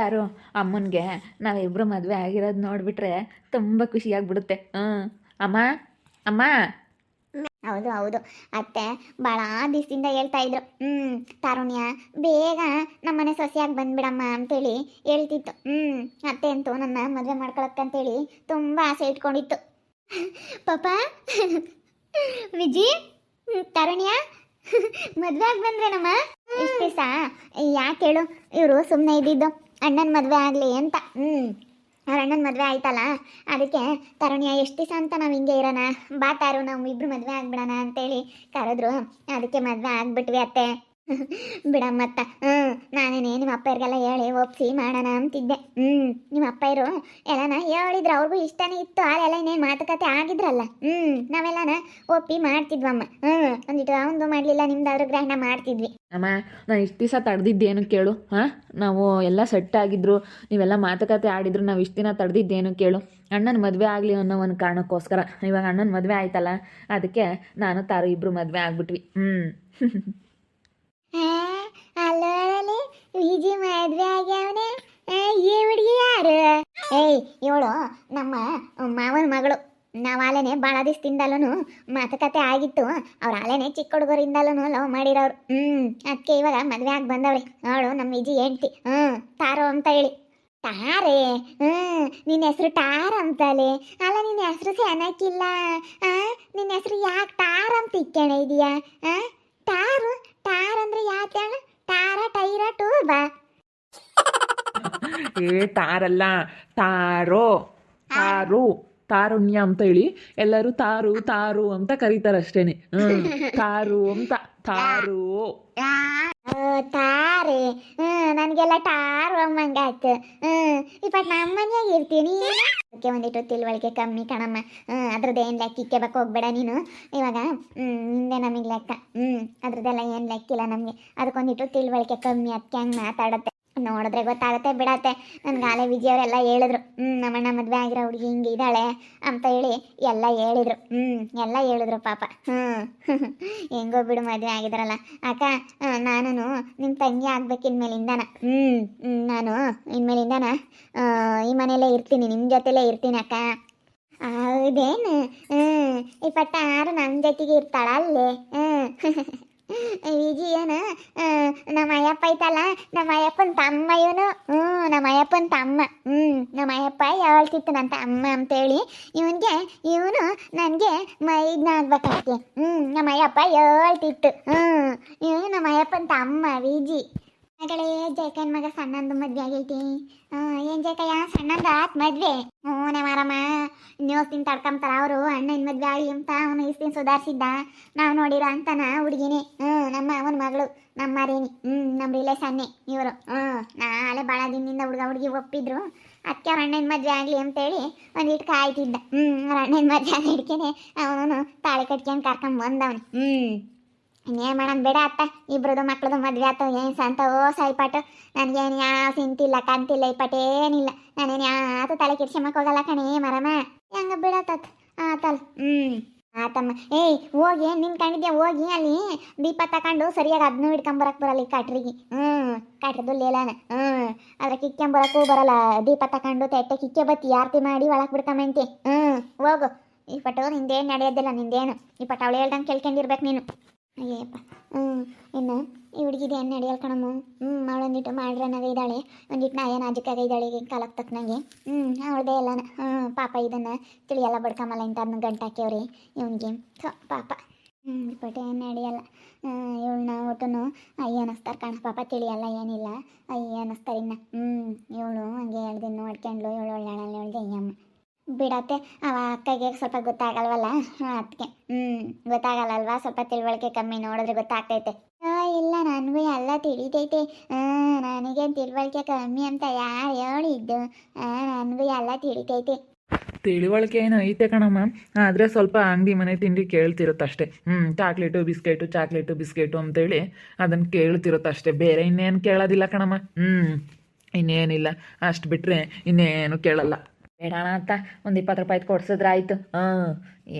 ತಾರು, ಅಮ್ಮನಿಗೆ ನಾವಿಬ್ಬರು ಮದುವೆ ಆಗಿರೋದು ನೋಡಿಬಿಟ್ರೆ ತುಂಬ ಖುಷಿಯಾಗ್ಬಿಡುತ್ತೆ ಹ್ಞೂ ಅಮ್ಮ ಅಮ್ಮ. ಹೌದು ಹೌದು. ಅತ್ತೆ ಭಾಳ ದಿವಸದಿಂದ ಹೇಳ್ತಾ ಇದ್ರು. ಹ್ಞೂ ತಾರುಣ್ಯ, ಬೇಗ ನಮ್ಮನೆ ಸೊಸೆಯಾಗಿ ಬಂದ್ಬಿಡಮ್ಮ ಅಂತೇಳಿ ಹೇಳ್ತಿತ್ತು. ಹ್ಞೂ ಅತ್ತೆ ಅಂತೂ ನನ್ನ ಮದುವೆ ಮಾಡ್ಕೊಳಕ್ಕೆ ಅಂತೇಳಿ ತುಂಬಾ ಆಸೆ ಇಟ್ಕೊಂಡಿತ್ತು. ಪಾಪ, ವಿಜಿ, ತಾರುಣ್ಯ, ಮದ್ವೆ ಆಗಿ ಬಂದ್ರೇನಮ್ಮ? ನಮ್ಮ ದಿವಸ, ಯಾಕೆ ಹೇಳು? ಇವರು ಸುಮ್ಮನೆ ಇದ್ದಿದ್ದು. ಅಣ್ಣನ ಮದುವೆ ಆಗಲಿ ಅಂತ. ಹ್ಞೂ ಅವ್ರ ಅಣ್ಣನ ಮದುವೆ ಆಯ್ತಲ್ಲ? ಅದಕ್ಕೆ ತರುಣ್ಯ, ಎಷ್ಟು ದಿವಸ ಅಂತ ನಾವು ಹಿಂಗೆ ಇರೋಣ? ಬಾ ತಾರು, ನಾವು ಇಬ್ರು ಮದುವೆ ಆಗ್ಬಿಡೋಣ ಅಂತೇಳಿ ಕರೆದ್ರು. ಅದಕ್ಕೆ ಮದುವೆ ಆಗ್ಬಿಟ್ವಿ ಅತ್ತೆ. ಬಿಡಮ್ಮತ್ತ ಹ್ಞೂ ನಾನೇನೇ ನಿಮ್ಮ ಇರ್ಗೆಲ್ಲ ಹೇಳಿ ಒಪ್ಸಿ ಮಾಡೋಣ ಅಂತಿದ್ದೆ. ಹ್ಞೂ ನಿಮ್ಮ ಇರು ಎಲ್ಲನ ಹೇಳಿದ್ರು, ಅವ್ರಿಗೂ ಇಷ್ಟನೇ ಇತ್ತು ಅಲ್ಲೆಲ್ಲ ಇನ್ನೇನು ಮಾತುಕತೆ ಆಗಿದ್ರಲ್ಲ. ಹ್ಞೂ ನಾವೆಲ್ಲನ ಒಪ್ಪಿ ಮಾಡ್ತಿದ್ವಮ್ಮ. ಹ್ಞೂ ಒಂದಿಟ್ಟು ಅವಂದು ಮಾಡಲಿಲ್ಲ ನಿಮ್ದಾದ್ರು ಗ್ರಹಣ ಮಾಡ್ತಿದ್ವಿ. ಅಮ್ಮ, ನಾನು ಇಷ್ಟು ದಿವಸ ತಡೆದಿದ್ದೇನು ಕೇಳು, ಹಾಂ? ನಾವು ಎಲ್ಲ ಸೆಟ್ ಆಗಿದ್ರು, ನೀವೆಲ್ಲ ಮಾತುಕತೆ ಆಡಿದ್ರು, ನಾವು ಇಷ್ಟು ದಿನ ತಡೆದಿದ್ದೇನು ಕೇಳು. ಅಣ್ಣನ ಮದುವೆ ಆಗಲಿ ಅನ್ನೋ ಒಂದು ಕಾರಣಕ್ಕೋಸ್ಕರ. ಇವಾಗ ಅಣ್ಣನ ಮದುವೆ ಆಯ್ತಲ್ಲ, ಅದಕ್ಕೆ ನಾನು ತಾರು ಇಬ್ಬರು ಮದುವೆ ಆಗ್ಬಿಟ್ವಿ. ಹ್ಞೂ ಅಲ್ಲೋಳಲ್ಲಿ ವಿಜಿ ಏಯ್, ಇವಳು ನಮ್ಮ ಮಾವನ ಮಗಳು. ನಾವು ಆಲೇನೆ ಭಾಳ ದಿವಸದಿಂದಲೂ ಮಾತುಕತೆ ಆಗಿತ್ತು. ಅವ್ರ ಆಲೇನೆ ಚಿಕ್ಕ ಹುಡುಗರಿಂದಲೂ ಲವ್ ಮಾಡಿರೋರು. ಹ್ಮ್ ಅದಕ್ಕೆ ಇವಾಗ ಮದ್ವೆ ಆಗಿ ಬಂದವಳೆ. ಅವಳು ನಮ್ಮ ವಿಜಿ ಹೆಂಡ್ತಿ. ಹ್ಮ್, ತಾರೋ ಅಂತ ಹೇಳಿ. ತಾರೆ? ಹ್ಮ್ ನಿನ್ನ ಹೆಸರು ಟಾರ್ ಅಂತಲೆ. ಅಲ್ಲ ನಿನ್ನ ಹೆಸರು ಆ ನಿನ್ನ ಹೆಸರು ಯಾಕೆ ಟಾರ್ ಅಂತ ಇಕ್ಕಣ ಇದೆಯಾ? ಹೇಳು ಟಾರ ಟೈರ ಟೂಬ ಏ ತಾರಲ್ಲ. ತಾರೋ. ತಾರು. ತಾರುಣ್ಯ ಅಂತ ಹೇಳಿ ಎಲ್ಲರೂ ತಾರು ತಾರು ಅಂತ ಕರೀತಾರೆ ಅಷ್ಟೇನೆ ಹ್ಮ್. ತಾರು ಅಂತ. ತಾರು. ತಾರೆ. ಹ್ಮ್, ನನಗೆಲ್ಲ ಟಾರ್ ಅಮ್ಮಂಗಾಯ್ತು ಹ್ಮ್ ಇಪ್ಪ ನಮ್ಮ ಮನ್ಯಾಗ ಇರ್ತೀನಿ. ಅದಕ್ಕೆ ಒಂದಿಟ್ಟು ತಿಳುವಳಿಕೆ ಕಮ್ಮಿ ಕಣಮ್ಮ. ಹ್ಮ್, ಅದ್ರದ್ದು ಏನ್ ಲೆಕ್ಕ ಇಕ್ಕಬೇಕು ಹೋಗ್ಬೇಡ ನೀನು. ಇವಾಗ, ಹ್ಮ್, ಹಿಂದೆ ನಮಗೆ ಲೆಕ್ಕ. ಹ್ಮ್, ಅದ್ರದ್ದೆಲ್ಲ ಏನು ಲೆಕ್ಕಿಲ್ಲ ನಮಗೆ. ಅದಕ್ಕೊಂದಿಟ್ಟು ತಿಳುವಳಿಕೆ ಕಮ್ಮಿ ಅದಕ್ಕೆ ಹಂಗೆ ಮಾತಾಡತ್ತೆ. ನೋಡಿದ್ರೆ ಗೊತ್ತಾಗುತ್ತೆ, ಬಿಡತ್ತೆ. ನನ್ಗೆ ಆಲೆ ವಿಜಯವರೆಲ್ಲ ಹೇಳಿದ್ರು ಹ್ಞೂ ನಮ್ಮಣ್ಣ ಮದುವೆ ಆಗಿರೋ ಹುಡುಗಿ ಹಿಂಗೆ ಇದ್ದಾಳೆ ಅಂತ ಹೇಳಿ ಎಲ್ಲ ಹೇಳಿದ್ರು. ಹ್ಞೂ ಎಲ್ಲ ಹೇಳಿದ್ರು ಪಾಪ. ಹ್ಞೂ ಹೆಂಗೋ ಬಿಡು, ಮದುವೆ ಆಗಿದ್ರಲ್ಲ. ಅಕ್ಕ ನಾನು ನಿಮ್ಮ ತಂಗಿ ಆಗ್ಬೇಕು ಇನ್ಮೇಲಿಂದನ. ಹ್ಞೂ ನಾನು ಇನ್ಮೇಲಿಂದನ ಈ ಮನೆಯಲ್ಲೇ ಇರ್ತೀನಿ ನಿಮ್ಮ ಜೊತೆಲೇ ಇರ್ತೀನಿ ಅಕ್ಕ. ಹೌದೇನು ಹ್ಞೂ ಯಾರು ನಮ್ಮ ಜೊತೆಗೆ ಇರ್ತಾಳ ಅಲ್ಲೇ ಹ್ಞೂ ವಿಜಿ ಏನು? ಆ, ನಮ್ಮ ಅಯ್ಯಪ್ಪ ಐತಲ್ಲ ನಮ್ಮ ಅಯ್ಯಪ್ಪನ ತಮ್ಮ ಇವನು ಹ್ಞೂ ನಮ್ಮ ಅಯ್ಯಪ್ಪನ ತಮ್ಮ. ಹ್ಞೂ ನಮ್ಮ ಅಯ್ಯಪ್ಪ ಹೇಳ್ತಿತ್ತು ನನ್ನ ತಮ್ಮ ಅಂತೇಳಿ ಇವನಿಗೆ ಇವನು ನನಗೆ ಮೈದ್ನ ಆಗ್ಬೇಕಾಗ್ತಿ ಹ್ಞೂ ನಮ್ಮ ಅಯ್ಯಪ್ಪ ಹೇಳ್ತಿತ್ತು ಹ್ಞೂ ಇವನು ನಮ್ಮ ಅಯ್ಯಪ್ಪನ ತಮ್ಮ ವಿಜಿ. ಮಗಳೇ, ಜಯಕನ್ ಮಗ ಸಣ್ಣಂದು ಮದ್ವೆ ಆಗೈತಿ. ಏನ್ ಜಯಕಯ್ಯ? ಸಣ್ಣಂದು ಆತ್ ಮದ್ವೆ. ಹ್ಞೂ ಮಾರಮ್ಮ. ನ್ಯೂಸ್ ತಿನ್ ತಡ್ಕೊಂತಾರ ಅವರು. ಅಣ್ಣನ ಮದ್ವೆ ಆಗಿ ಅಂತ ಅವನು ಇಸ್ತಿನ ಸುಧಾರಿಸಿದ್ದ. ನಾವು ನೋಡಿರೋ ಅಂತಾನ ಹುಡುಗಿನಿ. ಹ್ಞೂ, ನಮ್ಮ ಅವನ ಮಗಳು, ನಮ್ಮ ಮರೇನಿ. ಹ್ಞೂ, ನಮ್ಮ ರಿಲೇಷನ್ನೇ ಇವರು. ಹ್ಞೂ, ನಾಳೆ ಭಾಳ ದಿನದಿಂದ ಹುಡುಗ ಹುಡುಗಿ ಒಪ್ಪಿದ್ರು. ಅದಕ್ಕೆ ಅವ್ರ ಅಣ್ಣನ ಮದುವೆ ಆಗಲಿ ಅಂತೇಳಿ ಒಂದಿಟ್ಟು ಕಾಯ್ತಿದ್ದ. ಹ್ಞೂ, ಅವ್ರ ಅಣ್ಣನ ಆಗಿ ಹಿಡ್ಕೆನೆ ಅವನು ತಾಳೆ ಕಟ್ಕೊಂಡು ಕರ್ಕೊಂಡ್ ಬಂದವನು ಹ್ಞೂ. ಇನ್ನೇನು ಮಾಡೋಣ ಬೇಡ ಅತ್ತ. ಇಬ್ರದು ಮಕ್ಳದು ಮದ್ವೆ ಆತು. ಏನು ಸಂತವೋ ಸಾಯ್ಪಾಟು ನನಗೇನು ಯಾವ ಸಿಂತಿಲ್ಲ, ಕಂತಿಲ್ಲ ಇಪ್ಪಟ್ಟೇನಿಲ್ಲ ನಾನೇನು ಯಾತು ತಲೆ ಕೆಡ್ಸ್ಕೊಂಬಕ್ ಹೋಗಲ್ಲ ಕಣೇ ಮರಮ. ಹೆಂಗ ಬಿಡತ್ತ ಆತಲ್? ಹ್ಞೂ ಆತಮ್ಮ. ಏಯ್, ಹೋಗಿ ನಿನ್ ಕಂಡಿದ್ಯಾ ಹೋಗಿ ಅಲ್ಲಿ. ದೀಪ ತಕೊಂಡು ಸರಿಯಾಗಿ ಅದನ್ನೂ ಹಿಡ್ಕೊಂಬರಕ್ ಬರಲ್ಲ ಈ ಕಟ್ರಿಗೆ. ಹ್ಞೂ ಕಟ್ರದ್ದು ಲೇಲಾನ. ಹ್ಞೂ ಅದ್ರ ಕಿಕ್ಕೊಂಬರಕ್ಕೂ ಬರಲ್ಲ. ದೀಪ ತಕೊಂಡು ತೆಟ್ಟೆ ಕಿಕ್ಕೆ ಬತ್ತಿ ಆರತಿ ಮಾಡಿ ಒಳಗೆ ಬಿಡ್ಕೊಂಬಂತಿ. ಹ್ಞೂ ಹೋಗು. ಈ ಪಟ್ಟು ನಿಂದೇನು ನಡೆಯೋದಿಲ್ಲ, ನಿಂದೇನು. ಈ ಪಟ್ಟ ಅವಳು ಹೇಳ್ದಂಗೆ ಕೇಳ್ಕೊಂಡಿರ್ಬೇಕು ನೀನು. ಅಯ್ಯಪ್ಪ ಹ್ಞೂ ಇನ್ನು ಈ ಹುಡುಗಿದು ಏನು ನಡೆಯಲ್ಲ ಕಣಮ್ಮ. ಹ್ಞೂ ಅವಳೊಂದಿಟ್ಟು ಮಾಡ್ರನಾಗ ಇದ್ದಾಳೆ. ಒಂದಿಟ್ಟು ನಾ ಏನು ಅಜಕ್ಕಾಗ ಇದ್ದಾಳೆ ಈಗ ಕಾಲಕ್ಕೆ ತಕ್ಕನಂಗೆ. ಹ್ಞೂ ಅವಳದೇ ಎಲ್ಲ ಹ್ಞೂ ಪಾಪ ಇದನ್ನು ತಿಳಿಯಲ್ಲ ಬಡ್ಕಮಲ್ಲ ಇಂಥ ಅದನ್ನ ಗಂಟಾಕ್ಯವ್ರಿ ಇವನಿಗೆ. ಥೋ, ಪಾಪ. ಹ್ಞೂ ಏನು ನಡೆಯಲ್ಲ ಇವಳನ್ನ ಒಟ್ಟು ಅಯ್ಯ ಅನ್ನಿಸ್ತಾರೆ ಕಣ. ಪಾಪ ತಿಳಿಯಲ್ಲ ಏನಿಲ್ಲ. ಅಯ್ಯ ಅನ್ನಿಸ್ತಾರೆ ಇನ್ನು. ಹ್ಞೂ ಇವಳು ಹಂಗೆ ಹೇಳ್ದೆ ನೋಡ್ಕೊಂಡು ಇವಳು ಒಳ್ಳೆ ಅಯ್ಯಮ್ಮ ಬಿಡತ್ತೆ. ಅವ ಅಕ್ಕಗೆ ಸ್ವಲ್ಪ ಗೊತ್ತಾಗಲ್ವಲ್ಲ? ಅದಕ್ಕೆ ಹ್ಞೂ ಗೊತ್ತಾಗಲ್ಲಲ್ವಾ? ಸ್ವಲ್ಪ ತಿಳುವಳಿಕೆ ಕಮ್ಮಿ ನೋಡಿದ್ರೆ ಗೊತ್ತಾಗ್ತೈತೆ. ಇಲ್ಲ, ನನಗೂ ಎಲ್ಲ ತಿಳಿತೈತೆ. ಹಾಂ ನನಗೇನು ತಿಳುವಳಿಕೆ ಕಮ್ಮಿ ಅಂತ ಯಾರು ಹೇಳಿದ್ದು? ನನಗೂ ಎಲ್ಲ ತಿಳಿತೈತೆ. ತಿಳುವಳಿಕೆ ಏನು ಐತೆ ಕಣಮ್ಮ. ಆದರೆ ಸ್ವಲ್ಪ ಅಂಗಡಿ ಮನೆ ತಿಂಡಿ ಕೇಳ್ತಿರುತ್ತಷ್ಟೇ. ಹ್ಞೂ ಚಾಕ್ಲೇಟು, ಬಿಸ್ಕೆಟು ಚಾಕ್ಲೇಟು, ಬಿಸ್ಕೆಟು ಅಂತೇಳಿ ಅದನ್ನು ಕೇಳ್ತಿರುತ್ತಷ್ಟೇ. ಬೇರೆ ಇನ್ನೇನು ಕೇಳೋದಿಲ್ಲ ಕಣಮ್ಮ. ಹ್ಞೂ ಇನ್ನೇನಿಲ್ಲ. ಅಷ್ಟು ಬಿಟ್ಟರೆ ಇನ್ನೇನು ಕೇಳಲ್ಲ. ಬೇಡಣ ಅಂತ ಒಂದು ಇಪ್ಪತ್ತು ರೂಪಾಯಿ ಕೊಡ್ಸಿದ್ರೆ ಆಯಿತು. ಹಾಂ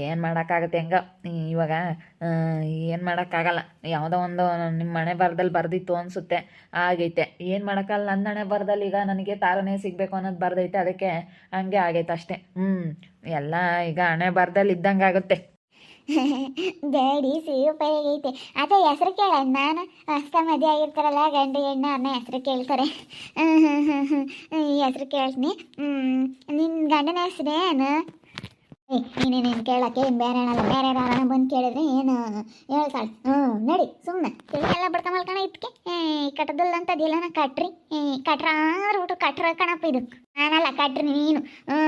ಏನು ಮಾಡೋಕ್ಕಾಗತ್ತೆ ಹೆಂಗ? ಇವಾಗ ಏನು ಮಾಡೋಕ್ಕಾಗಲ್ಲ. ಯಾವುದೋ ಒಂದು ನಿಮ್ಮ ಮನೆ ಬರದಲ್ಲಿ ಬರ್ದಿತ್ತು ಅನಿಸುತ್ತೆ. ಆಗೈತೆ. ಏನು ಮಾಡೋಕ್ಕಲ್ಲ? ನನ್ನ ಹಣೆ ಬರದಲ್ಲಿ ಈಗ ನನಗೆ ತಾರನೇ ಸಿಗಬೇಕು ಅನ್ನೋದು ಬರ್ದೈತೆ. ಅದಕ್ಕೆ ಹಂಗೆ ಆಗೈತೆ ಅಷ್ಟೇ. ಹ್ಞೂ ಎಲ್ಲ ಈಗ ಹಣೆ ಬರದಲ್ಲಿ ಇದ್ದಂಗೆ ಆಗುತ್ತೆ ಸೂಪರ್ ಆಗೈತೆ ಅದ ಹೆಸರು ಕೇಳ, ನಾನು ಹೊಸ ಮದುವೆ ಆಗಿರ್ತಾರಲ್ಲ, ಗಂಡು ಹೆಣ್ಣು ಅನ್ನೋ ಹೆಸರು ಕೇಳ್ತಾರೆ. ಹೆಸ್ರು ಕೇಳ್ತೀನಿ. ನಿನ್ನ ಗಂಡನ ಹೆಸ್ರೇನು? ಏ, ನೀನು ನೀನು ಕೇಳಕ್ಕೆ ಬೇರೆ ಹೇಳಲ್ಲ ಬೇರೆ ಯಾರನ್ನ ಬಂದು ಕೇಳಿದ್ರೆ ಏನು? ಹೇಳ್ತಾಳೆ ಹ್ಞೂ ನಡಿ ಸುಮ್ಮನೆ ಎಲ್ಲ ಬಡ್ಕ ಮಲ್ಕಣ ಇದ್ಕೆ. ಕಟ್ಟದಲ್ಲ ಅಂತದಿಲ್ಲ ನಾ ಕಟ್ರಿ. ಕಟ್ರ ಕಟ್ರಾರು ಬಿಟ್ಟು ಕಟ್ರ ಕಣಪ್ಪ ಇದು. ನಾನಲ್ಲ, ಕಟ್ರಿ ನೀನು. ಹ್ಞೂ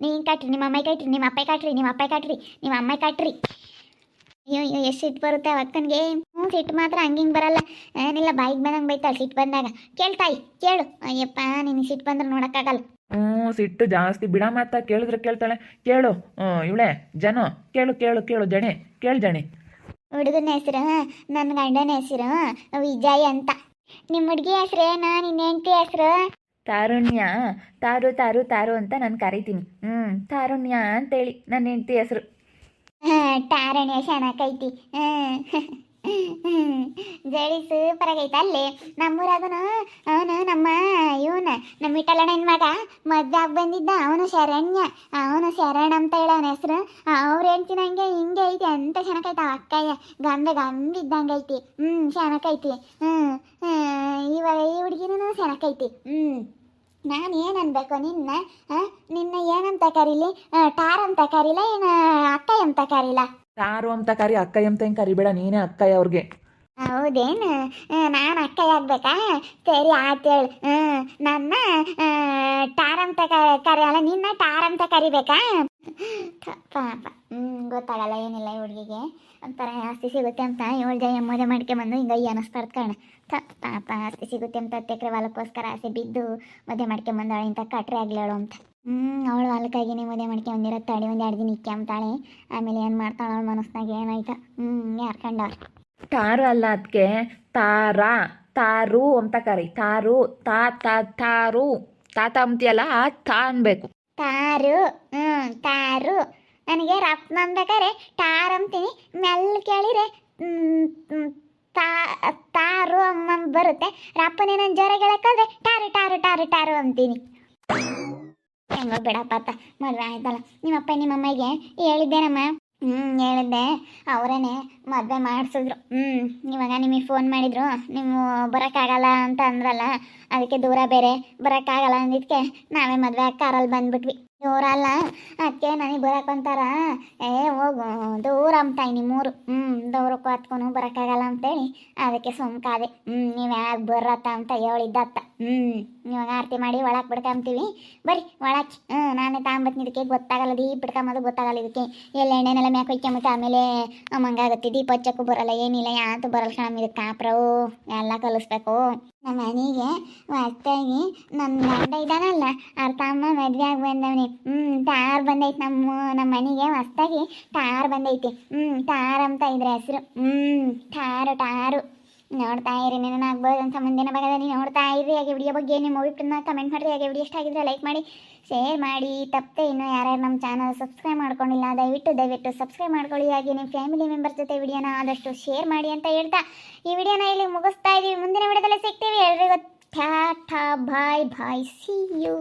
ನೀನು ಕಟ್ರಿ, ನಿಮ್ಮ ಅಮ್ಮ ಕಟ್ರಿ, ನಿಮ್ಮ ಅಪ್ಪ ಕಟ್ರಿ, ನಿಮ್ಮ ಅಪ್ಪ ಕಟ್ರಿ, ನಿಮ್ಮ ಅಮ್ಮ ಕಟ್ರಿ. ಅಯ್ಯೋ ಅಯ್ಯೋ ಎಷ್ಟು ಸಿಟ್ಟು ಬರುತ್ತೆ? ಅಕ್ಕನಿಗೆ ಹ್ಞೂ ಸಿಟ್ಟು ಮಾತ್ರ ಹಂಗಿಂಗೆ ಬರಲ್ಲ. ಏನಿಲ್ಲ ಬಾಯಿಗೆ ಬಂದಂಗೆ ಬೈತಾಳೆ ಸಿಟ್ಟು ಬಂದಾಗ. ಕೇಳ್ತಾಯಿ ಕೇಳು. ಅಯ್ಯಪ್ಪ ನಿನಗೆ ಸಿಟ್ಟು ಬಂದ್ರೆ ನೋಡೋಕ್ಕಾಗಲ್ಲ. ಹ್ಞೂ ಸಿಟ್ಟು ಜಾಸ್ತಿ ಬಿಡ ಮಾತಾ ಕೇಳಿದ್ರೆ ಕೇಳ್ತಾಳೆ. ಕೇಳು ಇವಳೆ ಜನ. ಕೇಳು ಕೇಳು ಕೇಳು ಜಣೆ. ಕೇಳು ಜಣೆ. ಹುಡುಗನ ಹೆಸರು ನನ್ನ ಗಂಡನ ಹೆಸರು ವಿಜಯ್ ಅಂತ. ನಿಮ್ಮ ಹುಡುಗಿ ಹೆಸರೇನು ನಿನ್ನ ಹೆಂಡತಿ ಹೆಸರು? ತಾರುಣ್ಯ. ತಾರು ತಾರು ತಾರು ಅಂತ ನಾನು ಕರಿತೀನಿ. ಹ್ಞೂ ತಾರುಣ್ಯ ಅಂತೇಳಿ. ನನ್ನ ಹೆಂಡತಿ ಹೆಸರು. ಟಾರಣೆ ಚೆನ್ನಾಗೈತಿ ಜಡಿ ಸೂಪರ್ ಆಗೈತೆ ಅಲ್ಲಿ. ನಮ್ಮೂರಾಗನು, ಅವನು ನಮ್ಮ ಇವನ, ನಮ್ಮ ಇಟಲಣ್ಣನ ಮಗ ಮದ್ವೆ ಆಗಿ ಬಂದಿದ್ದ ಅವನು ಶರಣ್ಯ. ಅವನು ಶರಣ್ ಅಂತ ಹೇಳ ಅವನ ಹೆಸರು. ಅವ್ರ ಹೆಂಡ್ತಿನ ಹಂಗೆ ಐತಿ. ಅಂತ ಚೆನ್ನಾಗೈತೆ ಅಕ್ಕಯ್ಯ? ಗಂಬೆ ಗಂಬೆ ಇದ್ದಂಗೆ ಐತಿ ಹ್ಞೂ ಚೆನ್ನಾಗೈತಿ ಹ್ಞೂ ಇವಾಗ ಈ ಹುಡುಗಿನೂ ಚೆನ್ನಾಗೈತಿ ಹ್ಞೂ ನಾನು ಏನು ಅನ್ಬೇಕು? ನಿನ್ನ ನಿನ್ನ ಏನಂತ ಕರೀಲಿ? ಟಾರ್ ಅಂತ ಕರೀಲ ಏನು ಅಕ್ಕ ಅಂತ ಕರೀಲ? ಯಾರು ಅಂತ ಕರಿ ಅಕ್ಕ ಅಂತ ಹೆಂಗೆ ಕರಿಬೇಡ ನೀನೇ ಅಕ್ಕಯ್ಯ ಅವ್ರಿಗೆ. ಹೌದೇನು? ನಾನು ಅಕ್ಕ ಆಗ್ಬೇಕಾ? ಸರಿ ಆತೇಳು ನನ್ನ ಟಾರ್ ಅಂತ ಕರೆಯಲ್ಲ ನಿನ್ನ ಟಾರ್ ಅಂತ ಕರಿಬೇಕಾ? ಗೊತ್ತಾಗಲ್ಲ ಏನಿಲ್ಲ ಈ ಹುಡುಗಿಗೆ. ಒಂಥರ ಆಸ್ತಿ ಸಿಗುತ್ತೆ ಅಂತ ಏಳು ಜಯ ಮದುವೆ ಮಾಡ್ಕೊಂಬಂದು ಹಿಂಗೆ ಅನಿಸ್ಬಾರ್ದು ಕಾರಣ. ಥ, ಪಾಪ, ಆಸ್ತಿ ಸಿಗುತ್ತೆ ಅಂತ ತೆಕ್ರೆ ಹೊಲಕ್ಕೋಸ್ಕರ ಆಸೆ ಬಿದ್ದು ಮದುವೆ ಮಾಡ್ಕೊಂಬಂದಾಳೆ ಇಂಥ ಕಟ್ರೆ ಆಗ್ಲೇಳು ಅಂತ. ಹ್ಞೂ ಅವಳು ಹೊಲಕ್ಕಾಗಿನೇ ಮದುವೆ ಮಾಡ್ಕೊಂಬಂದಿರೋ ತಡಿ ಒಂದು ಎರಡು ದಿನ ಇಕ್ಕೊಂತಾಳೆ ಆಮೇಲೆ ಏನು ಮಾಡ್ತಾಳೆ ಅವಳ ಮನಸ್ನಾಗ ಏನಾಯ್ತು? ಹ್ಞೂ ಯಾರು ತಾರು ಅಲ್ಲ ಅದಕ್ಕೆ ತಾರ, ತಾರು ಅಂತ ಕರಿ. ತಾರು, ತಾ ತಾ, ತಾರು. ತಾತ ಅಂತೀಯಲ್ಲ ಆ ತಾ ಅನ್ಬೇಕು. ತಾರು ಹ್ಞೂ ತಾರು. ನನಗೆ ರಪ್ ಅನ್ಬೇಕಾರೆ ಟಾರ್ ಅಂತೀನಿ. ಮೆಲ್ಲ ಕೇಳಿರೆ ತಾರು ಅಮ್ಮ ಬರುತ್ತೆ. ರಪ್ಪನೇ ನನ್ನ ಜ್ವರ ಗೆಳಕಂದ್ರೆ ಟಾರು ಟಾರು ಟಾರು ಟಾರು ಅಂತೀನಿ. ಹೆಂಗೋ ಬಿಡಪ್ಪ ಅತ್ತ, ಮದುವೆ ಆಯ್ತಲ್ಲ. ನಿಮ್ಮಪ್ಪ, ನಿಮ್ಮಮ್ಮಗೆ ಹೇಳಿದ್ದೇನಮ್ಮ? ಹ್ಞೂ ಹೇಳಿದ್ದೆ. ಅವರೇನೆ ಮದುವೆ ಮಾಡಿಸಿದ್ರು. ಹ್ಞೂ ಇವಾಗ ನಿಮಗೆ ಫೋನ್ ಮಾಡಿದ್ರು. ನೀವು ಬರೋಕ್ಕಾಗಲ್ಲ ಅಂತ ಅಂದ್ರಲ್ಲ, ಅದಕ್ಕೆ ದೂರ ಬೇರೆ ಬರೋಕ್ಕಾಗಲ್ಲ ಅಂದಿದ್ದಕ್ಕೆ ನಾವೇ ಮದುವೆ ಕಾರಲ್ಲಿ ಬಂದ್ಬಿಟ್ವಿ. ದೂರ ಅಲ್ಲ ಅದಕ್ಕೆ ನನಗೆ ಬರೋಕ್ಕಂತಾರ ಏ, ಹೋಗು. ದೂರ ಅಂತಾಯಿ ನಿಮ್ಮೂರು ಹ್ಞೂ ದೂರಕ್ಕೂ ಹತ್ಕೊಂಡು ಬರೋಕ್ಕಾಗಲ್ಲ ಅಂತೇಳಿ ಅದಕ್ಕೆ ಸುಮ್ಕಾದೆ. ಹ್ಞೂ ನೀವು ಯಾಕೆ ಬರತ್ತ ಅಂತ ಹೇಳಿದ್ದತ್ತ. ಹ್ಞೂ ಇವಾಗ ಆರತಿ ಮಾಡಿ ಒಳಗೆ ಬಿಡ್ಕೊಂತೀವಿ. ಬರ್ರಿ ಒಳಕ್ಕೆ ಹ್ಞೂ ನಾನೇ ತಗೊಂಬತ್ತೀನಿ ಇದಕ್ಕೆ ಗೊತ್ತಾಗಲ್ಲ, ದೀಪ ಬಿಡ್ಕೊಂಬೋದು ಗೊತ್ತಾಗಲ್ಲ ಇದಕ್ಕೆ. ಎಲ್ಲ ಎಣ್ಣೆನೆಲ್ಲ ಮ್ಯಾಕ್ ಹೊಯ್ಕೊಂಬಿಟ್ಟು ಆಮೇಲೆ ಮಂಗಾಗುತ್ತೆ ದೀಪ ಹಚ್ಚಕ್ಕೂ ಬರಲ್ಲ, ಏನಿಲ್ಲ, ಯಾತು ಬರಲ್ಲ ಕಣಮ್ ಇದಕ್ಕೆ. ಕಾಪ್ರವು ಎಲ್ಲ ಕಲಿಸ್ಬೇಕು. ನಮ್ಮ ಮನೆಗೆ ಹೊಸ್ತಾಗಿ ನನ್ನ ಗಂಡ ಇದ್ದಾನಲ್ಲ, ಅವ್ರ ತಮ್ಮ ಮದುವೆ ಆಗಿ ಬಂದವನಿ. ಹ್ಞೂ ಟಾರ್ ಬಂದೈತೆ ನಮ್ಮ ನಮ್ಮ ಮನೆಗೆ ಹೊಸ್ತಾಗಿ ಟಾರ್ ಬಂದೈತಿ. ಹ್ಞೂ ಟಾರ್ ಅಂತ ಇದ್ರ ಹೆಸರು. ಹ್ಞೂ ಟಾರು ಟಾರು ನೋಡ್ತಾ ಇರಿ ಆಗ್ಬೋದು ಅಂತ ಮುಂದಿನ ಭಾಗದಲ್ಲಿ ನೋಡ್ತಾ ಇರಿ. ಹಾಗೆ ವಿಡಿಯೋ ಬಗ್ಗೆ ನಿಮ್ಮ ಅಭಿಪ್ರಾಯನ ಕಮೆಂಟ್ ಮಾಡಿರಿ. ಹಾಗೆ ವಿಡಿಯೋ ಇಷ್ಟ ಆಗಿದ್ರೆ ಲೈಕ್ ಮಾಡಿ ಶೇರ್ ಮಾಡಿ. ತಪ್ಪದೆ ಇನ್ನು ಯಾರ್ಯಾರು ನಮ್ಮ ಚಾನಲ್ ಸಬ್ಸ್ಕ್ರೈಬ್ ಮಾಡ್ಕೊಂಡಿಲ್ಲ, ದಯವಿಟ್ಟು ದಯವಿಟ್ಟು ಸಬ್ಸ್ಕ್ರೈಬ್ ಮಾಡ್ಕೊಳ್ಳಿ. ಹಾಗೆ ನಿಮ್ಮ ಫ್ಯಾಮಿಲಿ ಮೆಂಬರ್ ಜೊತೆ ವಿಡಿಯೋನ ಆದಷ್ಟು ಶೇರ್ ಮಾಡಿ ಅಂತ ಹೇಳ್ತಾ ಈ ವಿಡಿಯೋನ ಇಲ್ಲಿ ಮುಗಿಸ್ತಾ ಇದೀವಿ. ಮುಂದಿನ ವಿಡಿಯೋದಲ್ಲಿ ಸಿಗ್ತೀವಿ. ಎಲ್ರಿಗೂ tata bye bye see you